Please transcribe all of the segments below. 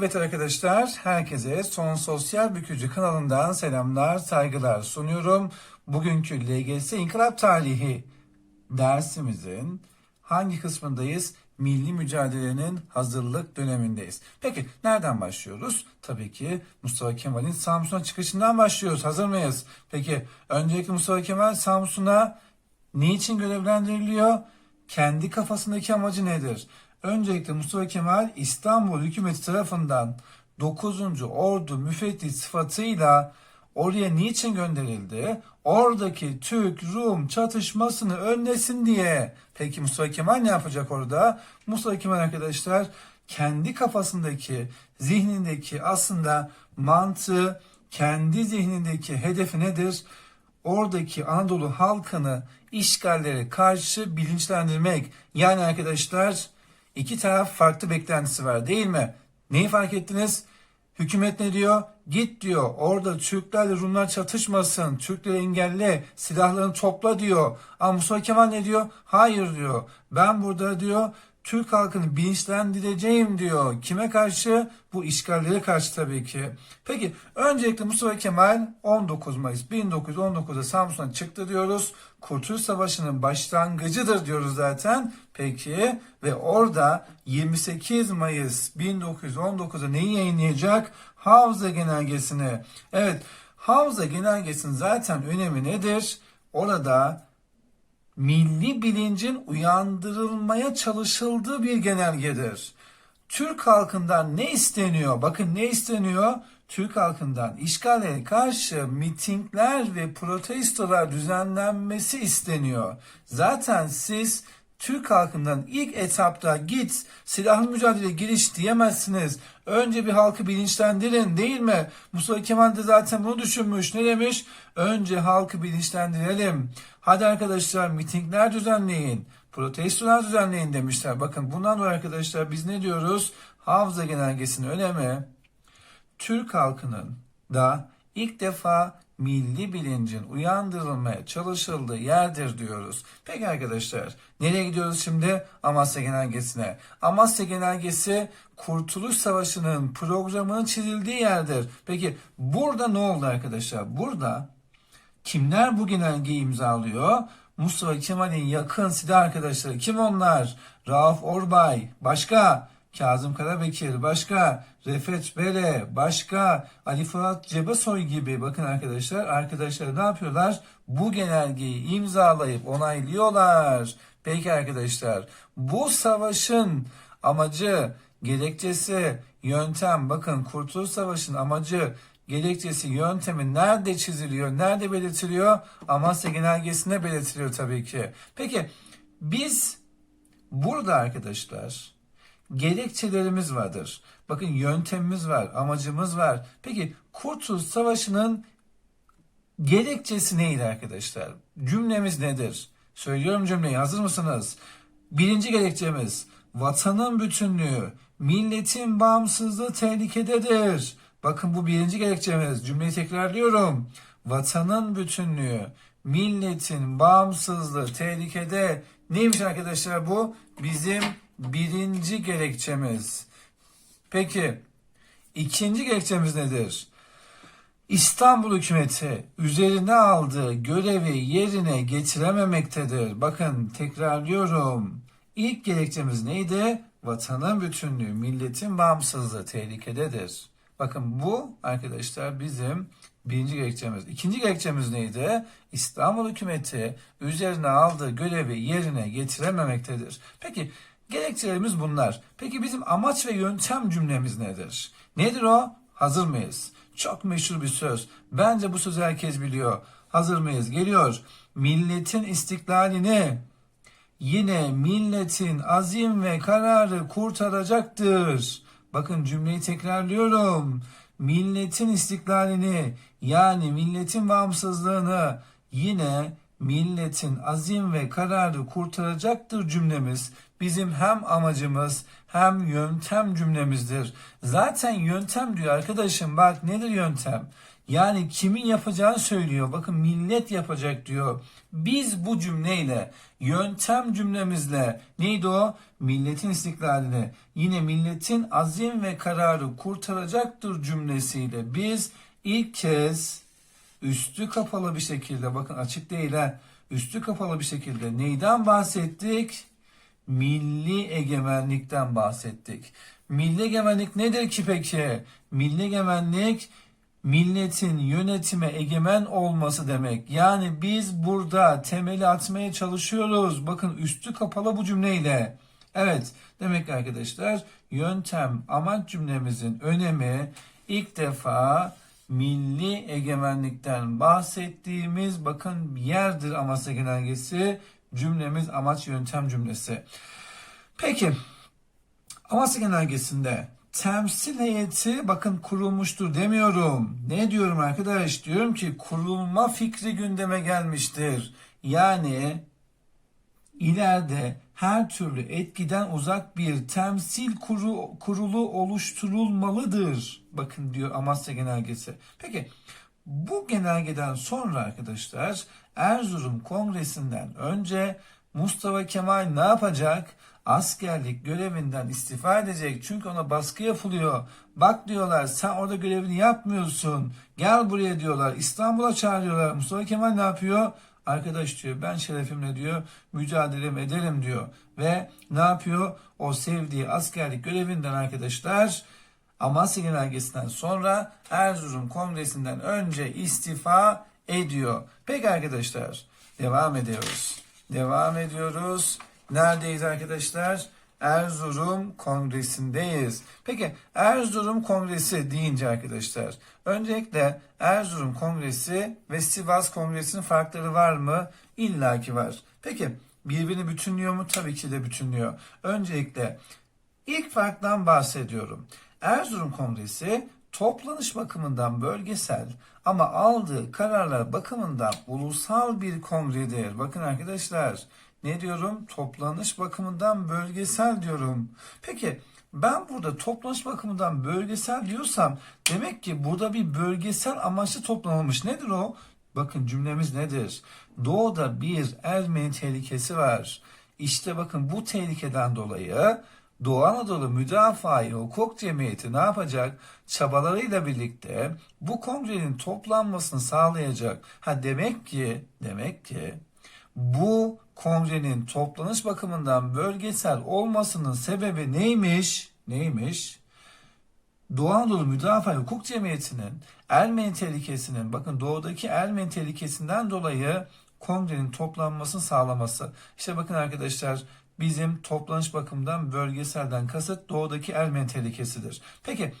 Evet arkadaşlar, herkese Son Sosyal Bükücü kanalından selamlar, saygılar sunuyorum. Bugünkü LGS İnkılap Tarihi dersimizin hangi kısmındayız? Milli mücadelenin hazırlık dönemindeyiz. Peki nereden başlıyoruz? Tabii ki Mustafa Kemal'in Samsun'a çıkışından başlıyoruz. Hazır mıyız? Peki öncelikle Mustafa Kemal Samsun'a niçin görevlendiriliyor? Kendi kafasındaki amacı nedir? Öncelikle Mustafa Kemal İstanbul hükümeti tarafından 9. Ordu müfettiş sıfatıyla oraya niçin gönderildi? Oradaki Türk-Rum çatışmasını önlesin diye. Peki Mustafa Kemal ne yapacak orada? Mustafa Kemal arkadaşlar kendi kafasındaki, zihnindeki aslında mantığı, kendi zihnindeki hedefi nedir? oradaki Anadolu halkını işgallere karşı bilinçlendirmek. Yani arkadaşlar iki taraf farklı beklentisi var değil mi? Neyi fark ettiniz? Hükümet ne diyor? Git diyor. Orada Türklerle Rumlar çatışmasın. Türkleri engelle. Silahlarını topla diyor. Ama Mustafa Kemal ne diyor? Hayır diyor. Ben burada diyor Türk halkını bilinçlendireceğim diyor. Kime karşı? Bu işgallere karşı tabii ki. Peki öncelikle Mustafa Kemal 19 Mayıs 1919'da Samsun'a çıktı diyoruz. Kurtuluş Savaşı'nın başlangıcıdır diyoruz zaten. Peki ve orada 28 Mayıs 1919'da neyi yayınlayacak? Havza Genelgesi'ni. Evet Havza Genelgesi'nin zaten önemi nedir? Orada milli bilincin uyandırılmaya çalışıldığı bir genelgedir. Türk halkından ne isteniyor? Bakın ne isteniyor? Türk halkından işgale karşı mitingler ve protestolar düzenlenmesi isteniyor. Zaten siz Türk halkından ilk etapta git silahlı mücadele giriş diyemezsiniz. Önce bir halkı bilinçlendirin değil mi? Mustafa Kemal de zaten bunu düşünmüş. Ne demiş? Önce halkı bilinçlendirelim. Hadi arkadaşlar mitingler düzenleyin. Protestolar düzenleyin demişler. Bakın bundan dolayı arkadaşlar biz ne diyoruz? Havza genelgesinin önemi Türk halkının da ilk defa milli bilincin uyandırılmaya çalışıldığı yerdir diyoruz. Peki arkadaşlar nereye gidiyoruz şimdi? Amasya Genelgesi'ne. Amasya Genelgesi Kurtuluş Savaşı'nın programının çizildiği yerdir. Peki burada ne oldu arkadaşlar? Burada kimler bu genelgeyi imzalıyor? Mustafa Kemal'in yakın silah arkadaşları. Kim onlar? Rauf Orbay. Başka? Kazım Karabekir, başka Refet Bere, başka Ali Fuat Cebesoy gibi bakın arkadaşlar arkadaşlar ne yapıyorlar? Bu genelgeyi imzalayıp onaylıyorlar. Peki arkadaşlar bu savaşın amacı, gerekçesi, yöntem bakın Kurtuluş Savaşı'nın amacı, gerekçesi, yöntemi nerede çiziliyor, nerede belirtiliyor? Amasya Genelgesi'nde belirtiliyor tabii ki. Peki biz burada arkadaşlar gerekçelerimiz vardır. Bakın yöntemimiz var, amacımız var. Peki Kurtuluş Savaşı'nın gerekçesi neydi arkadaşlar? Cümlemiz nedir? Söylüyorum cümleyi hazır mısınız? Birinci gerekçemiz vatanın bütünlüğü, milletin bağımsızlığı tehlikededir. Bakın bu birinci gerekçemiz. Cümleyi tekrarlıyorum. Vatanın bütünlüğü, milletin bağımsızlığı tehlikede. Neymiş arkadaşlar bu? Bizim birinci gerekçemiz. Peki ikinci gerekçemiz nedir? İstanbul hükümeti üzerine aldığı görevi yerine getirememektedir. Bakın tekrarlıyorum. İlk gerekçemiz neydi? Vatanın bütünlüğü, milletin bağımsızlığı tehlikededir. Bakın bu arkadaşlar bizim birinci gerekçemiz. İkinci gerekçemiz neydi? İstanbul hükümeti üzerine aldığı görevi yerine getirememektedir. Peki Gerekçelerimiz bunlar. Peki bizim amaç ve yöntem cümlemiz nedir? Nedir o? Hazır mıyız? Çok meşhur bir söz. Bence bu sözü herkes biliyor. Hazır mıyız? Geliyor. Milletin istiklalini yine milletin azim ve kararı kurtaracaktır. Bakın cümleyi tekrarlıyorum. Milletin istiklalini yani milletin bağımsızlığını yine milletin azim ve kararı kurtaracaktır cümlemiz bizim hem amacımız hem yöntem cümlemizdir. Zaten yöntem diyor arkadaşım bak nedir yöntem? Yani kimin yapacağını söylüyor. Bakın millet yapacak diyor. Biz bu cümleyle, yöntem cümlemizle neydi o? Milletin istiklalini, yine milletin azim ve kararı kurtaracaktır cümlesiyle biz ilk kez üstü kapalı bir şekilde bakın açık değil ha üstü kapalı bir şekilde neyden bahsettik? Milli egemenlikten bahsettik. Milli egemenlik nedir ki peki? Milli egemenlik milletin yönetime egemen olması demek. Yani biz burada temeli atmaya çalışıyoruz. Bakın üstü kapalı bu cümleyle. Evet demek ki arkadaşlar yöntem amaç cümlemizin önemi ilk defa milli egemenlikten bahsettiğimiz bakın yerdir Amasya Genelgesi cümlemiz amaç yöntem cümlesi. Peki Amasya Genelgesi'nde temsil heyeti bakın kurulmuştur demiyorum. Ne diyorum arkadaş? Diyorum ki kurulma fikri gündeme gelmiştir. Yani ileride her türlü etkiden uzak bir temsil kuru, kurulu oluşturulmalıdır. Bakın diyor Amasya Genelgesi. Peki bu genelgeden sonra arkadaşlar Erzurum Kongresi'nden önce Mustafa Kemal ne yapacak? Askerlik görevinden istifa edecek. Çünkü ona baskı yapılıyor. Bak diyorlar sen orada görevini yapmıyorsun. Gel buraya diyorlar. İstanbul'a çağırıyorlar. Mustafa Kemal ne yapıyor? Arkadaş diyor ben şerefimle diyor mücadelem ederim diyor. Ve ne yapıyor? O sevdiği askerlik görevinden arkadaşlar Amasya Genelgesi'nden sonra Erzurum Kongresi'nden önce istifa ediyor. Peki arkadaşlar devam ediyoruz. Devam ediyoruz. Neredeyiz arkadaşlar? Erzurum Kongresi'ndeyiz. Peki Erzurum Kongresi deyince arkadaşlar öncelikle Erzurum Kongresi ve Sivas Kongresi'nin farkları var mı? İlla ki var. Peki birbirini bütünlüyor mu? Tabii ki de bütünlüyor. Öncelikle ilk farktan bahsediyorum. Erzurum Kongresi toplanış bakımından bölgesel ama aldığı kararlar bakımından ulusal bir kongredir. Bakın arkadaşlar ne diyorum? Toplanış bakımından bölgesel diyorum. Peki ben burada toplanış bakımından bölgesel diyorsam demek ki burada bir bölgesel amaçlı toplanılmış. Nedir o? Bakın cümlemiz nedir? Doğuda bir Ermeni tehlikesi var. İşte bakın bu tehlikeden dolayı Doğu Anadolu Müdafaa-i Hukuk Cemiyeti ne yapacak? Çabalarıyla birlikte bu kongrenin toplanmasını sağlayacak. Ha demek ki, demek ki bu kongrenin toplanış bakımından bölgesel olmasının sebebi neymiş? Neymiş? Doğu Anadolu Müdafaa Hukuk Cemiyeti'nin Ermeni tehlikesinin bakın doğudaki Ermeni tehlikesinden dolayı kongrenin toplanmasını sağlaması. İşte bakın arkadaşlar bizim toplanış bakımından bölgeselden kasıt doğudaki Ermeni tehlikesidir. Peki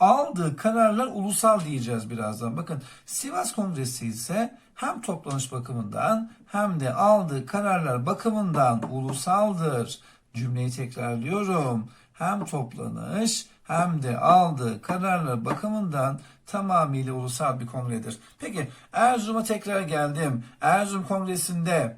aldığı kararlar ulusal diyeceğiz birazdan. Bakın Sivas Kongresi ise hem toplanış bakımından hem de aldığı kararlar bakımından ulusaldır. Cümleyi tekrarlıyorum. Hem toplanış hem de aldığı kararlar bakımından tamamıyla ulusal bir kongredir. Peki Erzurum'a tekrar geldim. Erzurum Kongresi'nde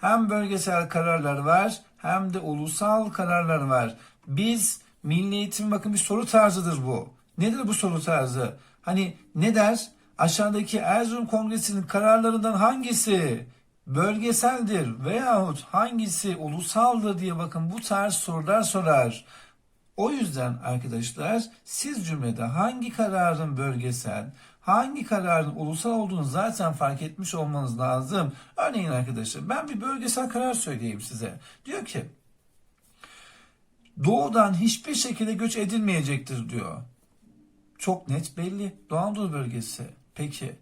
hem bölgesel kararlar var hem de ulusal kararlar var. Biz milli eğitim bakın bir soru tarzıdır bu. Nedir bu soru tarzı? Hani ne der? Aşağıdaki Erzurum Kongresi'nin kararlarından hangisi bölgeseldir veyahut hangisi ulusaldır diye bakın bu tarz sorular sorar. O yüzden arkadaşlar siz cümlede hangi kararın bölgesel, hangi kararın ulusal olduğunu zaten fark etmiş olmanız lazım. Örneğin arkadaşlar ben bir bölgesel karar söyleyeyim size. Diyor ki doğudan hiçbir şekilde göç edilmeyecektir diyor. Çok net belli. Doğu Anadolu bölgesi. Peki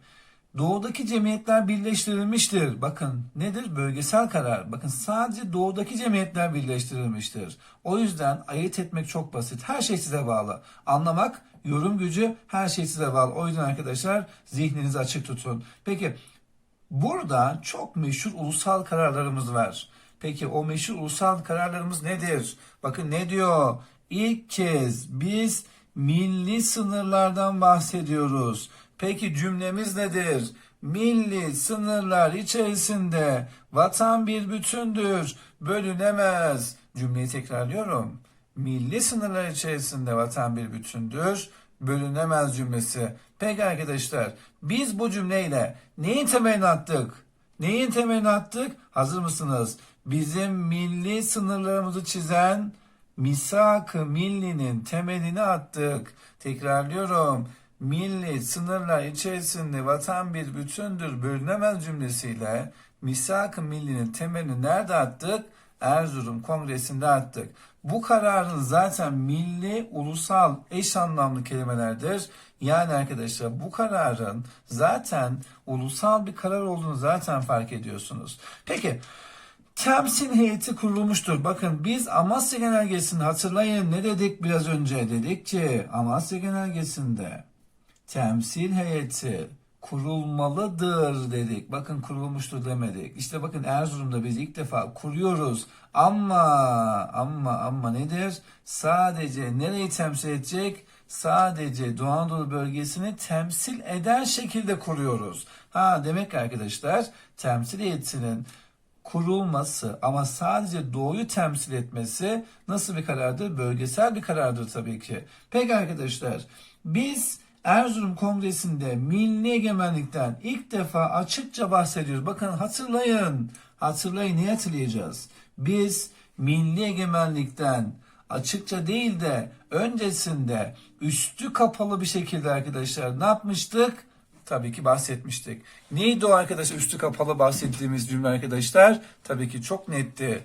Doğudaki cemiyetler birleştirilmiştir. Bakın nedir? Bölgesel karar. Bakın sadece doğudaki cemiyetler birleştirilmiştir. O yüzden ayırt etmek çok basit. Her şey size bağlı. Anlamak, yorum gücü her şey size bağlı. O yüzden arkadaşlar zihninizi açık tutun. Peki burada çok meşhur ulusal kararlarımız var. Peki o meşhur ulusal kararlarımız nedir? Bakın ne diyor? İlk kez biz milli sınırlardan bahsediyoruz. Peki cümlemiz nedir? milli sınırlar içerisinde vatan bir bütündür, bölünemez. Cümleyi tekrarlıyorum. Milli sınırlar içerisinde vatan bir bütündür, bölünemez cümlesi. Peki arkadaşlar, biz bu cümleyle neyin temelini attık? Neyin temelini attık? Hazır mısınız? Bizim milli sınırlarımızı çizen misak-ı millinin temelini attık. Tekrarlıyorum. Milli sınırlar içerisinde vatan bir bütündür bölünemez cümlesiyle misak-ı millinin temelini nerede attık? Erzurum Kongresi'nde attık. Bu kararın zaten milli, ulusal, eş anlamlı kelimelerdir. Yani arkadaşlar bu kararın zaten ulusal bir karar olduğunu zaten fark ediyorsunuz. Peki temsil heyeti kurulmuştur. Bakın biz Amasya Genelgesi'ni hatırlayın ne dedik biraz önce? Dedik ki Amasya Genelgesi'nde temsil heyeti kurulmalıdır dedik. Bakın kurulmuştur demedik. İşte bakın Erzurum'da biz ilk defa kuruyoruz. Ama ama ama nedir? Sadece nereyi temsil edecek? Sadece Doğu Anadolu bölgesini temsil eden şekilde kuruyoruz. Ha demek ki arkadaşlar temsil heyetinin kurulması ama sadece doğuyu temsil etmesi nasıl bir karardır? Bölgesel bir karardır tabii ki. Peki arkadaşlar biz Erzurum Kongresi'nde milli egemenlikten ilk defa açıkça bahsediyoruz. Bakın hatırlayın. Hatırlayın ne hatırlayacağız? Biz milli egemenlikten açıkça değil de öncesinde üstü kapalı bir şekilde arkadaşlar ne yapmıştık? Tabii ki bahsetmiştik. Neydi o arkadaşlar üstü kapalı bahsettiğimiz cümle arkadaşlar? Tabii ki çok netti.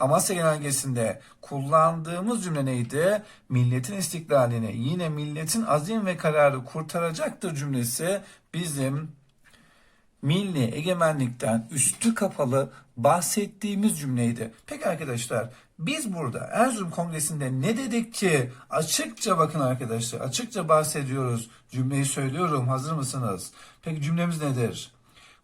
Amasya Genelgesi'nde kullandığımız cümle neydi? Milletin istiklalini yine milletin azim ve kararı kurtaracaktır cümlesi bizim milli egemenlikten üstü kapalı bahsettiğimiz cümleydi. Peki arkadaşlar biz burada Erzurum Kongresi'nde ne dedik ki açıkça bakın arkadaşlar açıkça bahsediyoruz. Cümleyi söylüyorum hazır mısınız? Peki cümlemiz nedir?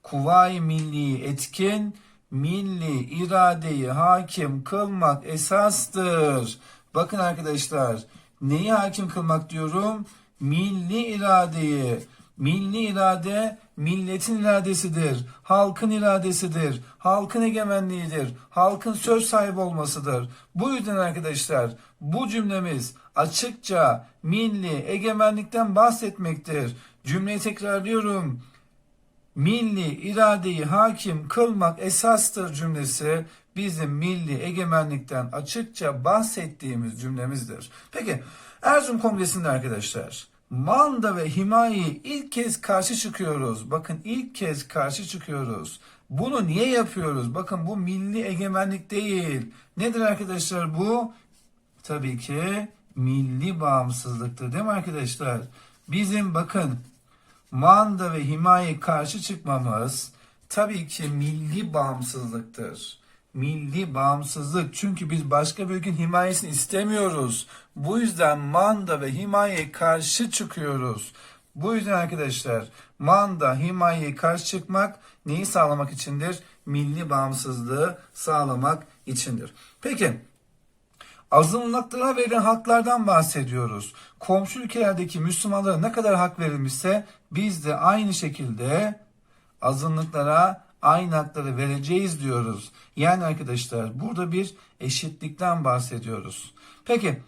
Kuvayi milli etkin milli iradeyi hakim kılmak esastır. Bakın arkadaşlar neyi hakim kılmak diyorum? Milli iradeyi. Milli irade milletin iradesidir. Halkın iradesidir. Halkın egemenliğidir. Halkın söz sahibi olmasıdır. Bu yüzden arkadaşlar bu cümlemiz açıkça milli egemenlikten bahsetmektir. Cümleyi tekrarlıyorum milli iradeyi hakim kılmak esastır cümlesi bizim milli egemenlikten açıkça bahsettiğimiz cümlemizdir. Peki Erzurum Kongresi'nde arkadaşlar manda ve himayeyi ilk kez karşı çıkıyoruz. Bakın ilk kez karşı çıkıyoruz. Bunu niye yapıyoruz? Bakın bu milli egemenlik değil. Nedir arkadaşlar bu? Tabii ki milli bağımsızlıktır değil mi arkadaşlar? Bizim bakın manda ve himaye karşı çıkmamız tabii ki milli bağımsızlıktır. Milli bağımsızlık çünkü biz başka bir ülkenin himayesini istemiyoruz. Bu yüzden manda ve himayeye karşı çıkıyoruz. Bu yüzden arkadaşlar manda, himayeye karşı çıkmak neyi sağlamak içindir? Milli bağımsızlığı sağlamak içindir. Peki azınlıklara verilen haklardan bahsediyoruz. Komşu ülkelerdeki Müslümanlara ne kadar hak verilmişse biz de aynı şekilde azınlıklara aynı hakları vereceğiz diyoruz. Yani arkadaşlar burada bir eşitlikten bahsediyoruz. Peki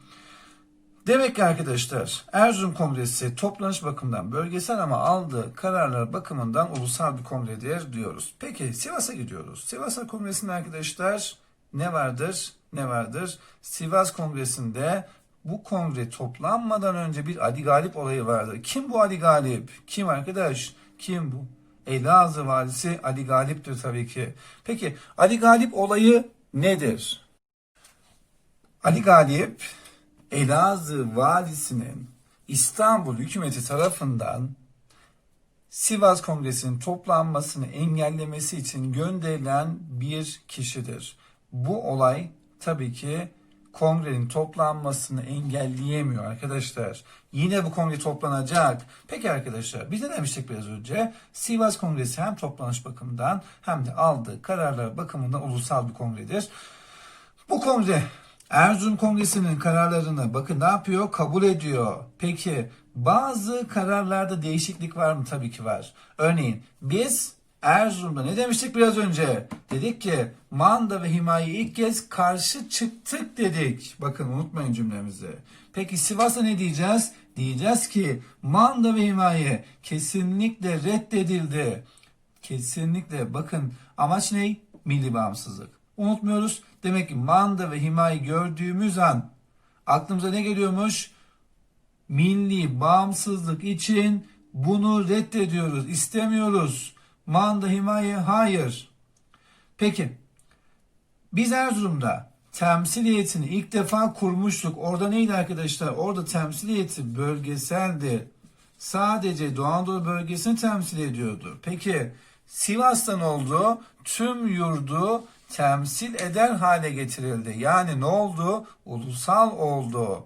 demek ki arkadaşlar Erzurum Kongresi toplanış bakımından bölgesel ama aldığı kararlar bakımından ulusal bir kongredir diyoruz. Peki Sivas'a gidiyoruz. Sivas'a Kongresi'nde arkadaşlar ne vardır? Ne vardır? Sivas Kongresi'nde bu kongre toplanmadan önce bir Ali Galip olayı vardı. Kim bu Ali Galip? Kim arkadaş? Kim bu? Elazığ valisi Ali Galip'tir tabii ki. Peki Ali Galip olayı nedir? Ali Galip Elazığ valisinin İstanbul hükümeti tarafından Sivas Kongresi'nin toplanmasını engellemesi için gönderilen bir kişidir. Bu olay tabii ki kongrenin toplanmasını engelleyemiyor arkadaşlar. Yine bu kongre toplanacak. Peki arkadaşlar biz ne demiştik biraz önce? Sivas Kongresi hem toplanış bakımından hem de aldığı kararlar bakımından ulusal bir kongredir. Bu kongre Erzurum Kongresi'nin kararlarını bakın ne yapıyor? Kabul ediyor. Peki Bazı kararlarda değişiklik var mı? Tabii ki var. Örneğin biz Erzurum'da ne demiştik biraz önce? Dedik ki manda ve himaye ilk kez karşı çıktık dedik. Bakın unutmayın cümlemizi. Peki Sivas'ta ne diyeceğiz? Diyeceğiz ki manda ve himaye kesinlikle reddedildi. Kesinlikle bakın amaç ne? Milli bağımsızlık. Unutmuyoruz. Demek ki manda ve himaye gördüğümüz an aklımıza ne geliyormuş? milli bağımsızlık için bunu reddediyoruz, istemiyoruz. Manda himaye hayır. Peki biz Erzurum'da temsiliyetini ilk defa kurmuştuk. Orada neydi arkadaşlar? Orada temsiliyeti bölgeseldi. Sadece Doğu Anadolu bölgesini temsil ediyordu. Peki Sivas'ta ne oldu? Tüm yurdu temsil eder hale getirildi. Yani ne oldu? Ulusal oldu.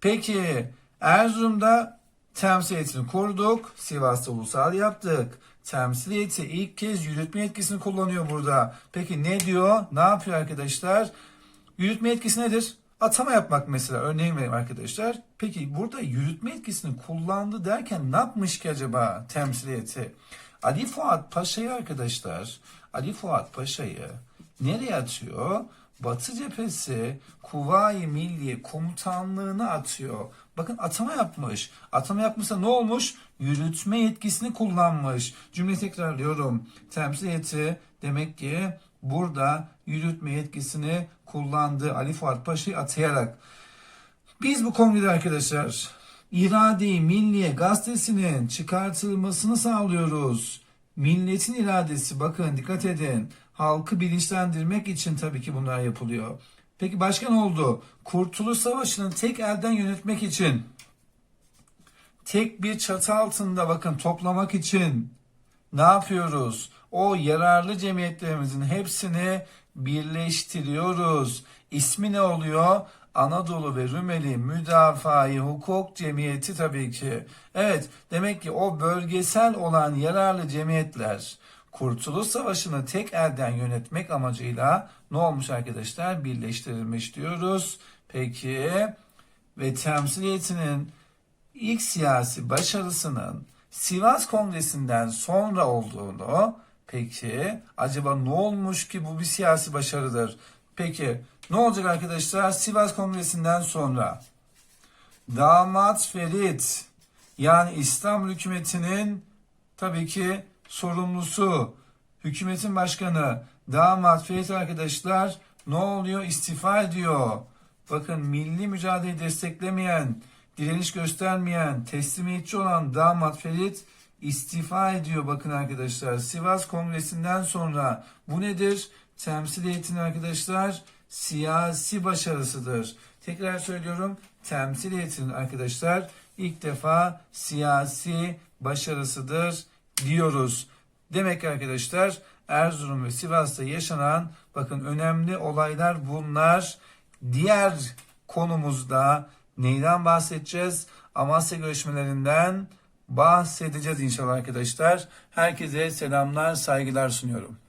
Peki Erzurum'da temsiliyetini kurduk. Sivas'ta ulusal yaptık. Temsiliyeti ilk kez yürütme yetkisini kullanıyor burada. Peki ne diyor? Ne yapıyor arkadaşlar? Yürütme yetkisi nedir? Atama yapmak mesela. Örneğin vereyim arkadaşlar. Peki burada yürütme yetkisini kullandı derken ne yapmış ki acaba temsiliyeti? Ali Fuat Paşa'yı arkadaşlar, Ali Fuat Paşa'yı nereye atıyor? Batı cephesi Kuvayi Milliye Komutanlığı'na atıyor. Bakın atama yapmış. Atama yapmışsa ne olmuş? Yürütme yetkisini kullanmış. Cümle tekrarlıyorum. Temsiliyeti demek ki burada yürütme yetkisini kullandı Ali Fuat Paşa'yı atayarak. Biz bu kongrede arkadaşlar irade-i milliye gazetesinin çıkartılmasını sağlıyoruz. Milletin iradesi bakın dikkat edin. Halkı bilinçlendirmek için tabii ki bunlar yapılıyor. Peki başka ne oldu? Kurtuluş Savaşı'nı tek elden yönetmek için tek bir çatı altında bakın toplamak için ne yapıyoruz? O yararlı cemiyetlerimizin hepsini birleştiriyoruz. İsmi ne oluyor? Anadolu ve Rumeli Müdafaa-i Hukuk Cemiyeti tabii ki. Evet, demek ki o bölgesel olan yararlı cemiyetler Kurtuluş Savaşı'nı tek elden yönetmek amacıyla ne olmuş arkadaşlar? Birleştirilmiş diyoruz. Peki ve temsiliyetinin ilk siyasi başarısının Sivas Kongresi'nden sonra olduğunu peki acaba ne olmuş ki bu bir siyasi başarıdır? Peki ne olacak arkadaşlar Sivas Kongresi'nden sonra? Damat Ferit yani İstanbul hükümetinin tabii ki sorumlusu, hükümetin başkanı damat Ferit arkadaşlar ne oluyor? İstifa ediyor. Bakın milli mücadeleyi desteklemeyen, direniş göstermeyen, teslimiyetçi olan damat Ferit istifa ediyor bakın arkadaşlar. Sivas Kongresi'nden sonra bu nedir? Temsiliyetin arkadaşlar siyasi başarısıdır. Tekrar söylüyorum temsiliyetin arkadaşlar ilk defa siyasi başarısıdır diyoruz. Demek ki arkadaşlar Erzurum ve Sivas'ta yaşanan bakın önemli olaylar bunlar. Diğer konumuzda neyden bahsedeceğiz? Amasya görüşmelerinden bahsedeceğiz inşallah arkadaşlar. Herkese selamlar, saygılar sunuyorum.